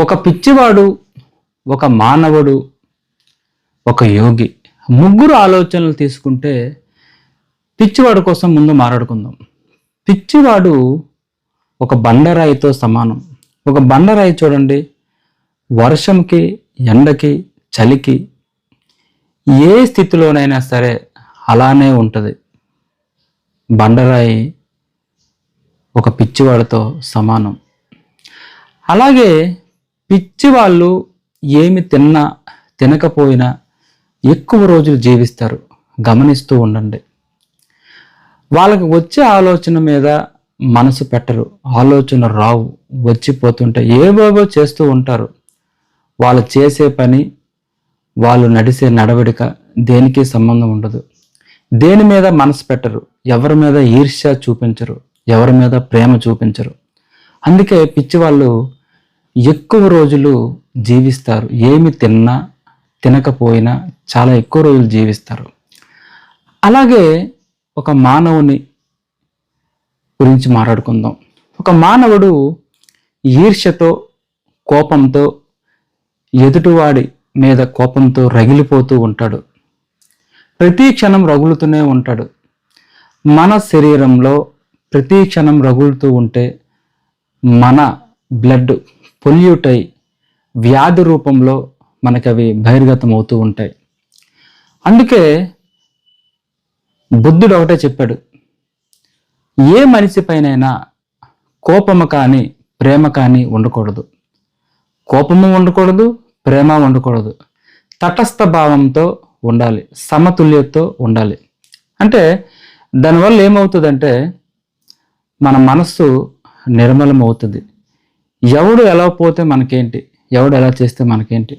ఒక పిచ్చివాడు ఒక మానవుడు ఒక యోగి ముగ్గురు ఆలోచనలు తీసుకుంటే పిచ్చివాడు కోసం ముందు మాట్లాడుకుందాం. పిచ్చివాడు ఒక బండరాయితో సమానం. ఒక బండరాయి చూడండి. వర్షంకి ఎండకి చలికి ఏ స్థితిలోనైనా సరే అలానే ఉంటుంది. బండరాయి ఒక పిచ్చివాడితో సమానం. అలాగే పిచ్చి వాళ్ళు ఏమి తిన్నా తినకపోయినా ఎక్కువ రోజులు జీవిస్తారు. గమనిస్తూ ఉండండి. వాళ్ళకి వచ్చే ఆలోచన మీద మనసు పెట్టరు. ఆలోచన రావు. వచ్చిపోతుంటే ఏవేవో చేస్తూ ఉంటారు. వాళ్ళు చేసే పని వాళ్ళు నడిసే నడవడిక దేనికి సంబంధం ఉండదు. దేని మీద మనసు పెట్టరు. ఎవరి మీద ఈర్ష్య చూపించరు. ఎవరి మీద ప్రేమ చూపించరు. అందుకే పిచ్చి వాళ్ళు ఎక్కువ రోజులు జీవిస్తారు. ఏమి తిన్నా తినకపోయినా చాలా ఎక్కువ రోజులు జీవిస్తారు. అలాగే ఒక మానవుని గురించి మాట్లాడుకుందాం. ఒక మానవుడు ఈర్ష్యతో కోపంతో ఎదుటివాడి మీద కోపంతో రగిలిపోతూ ఉంటాడు. ప్రతి క్షణం రగులుతూనే ఉంటాడు. మన శరీరంలో ప్రతి క్షణం రగులుతూ ఉంటే మన బ్లడ్ పొల్యూట్ అయి వ్యాధి రూపంలో మనకి అవి బహిర్గతం అవుతూ ఉంటాయి. అందుకే బుద్ధుడు ఒకటే చెప్పాడు ఏ మనిషి పైనైనా కోపము కానీ ప్రేమ కానీ ఉండకూడదు. కోపము ఉండకూడదు ప్రేమ ఉండకూడదు. తటస్థ భావంతో ఉండాలి సమతుల్యతతో ఉండాలి. అంటే దానివల్ల ఏమవుతుందంటే మన మనస్సు నిర్మలం అవుతుంది ఎవడు ఎలా పోతే మనకేంటి? ఎవడు ఎలా చేస్తే మనకేంటి?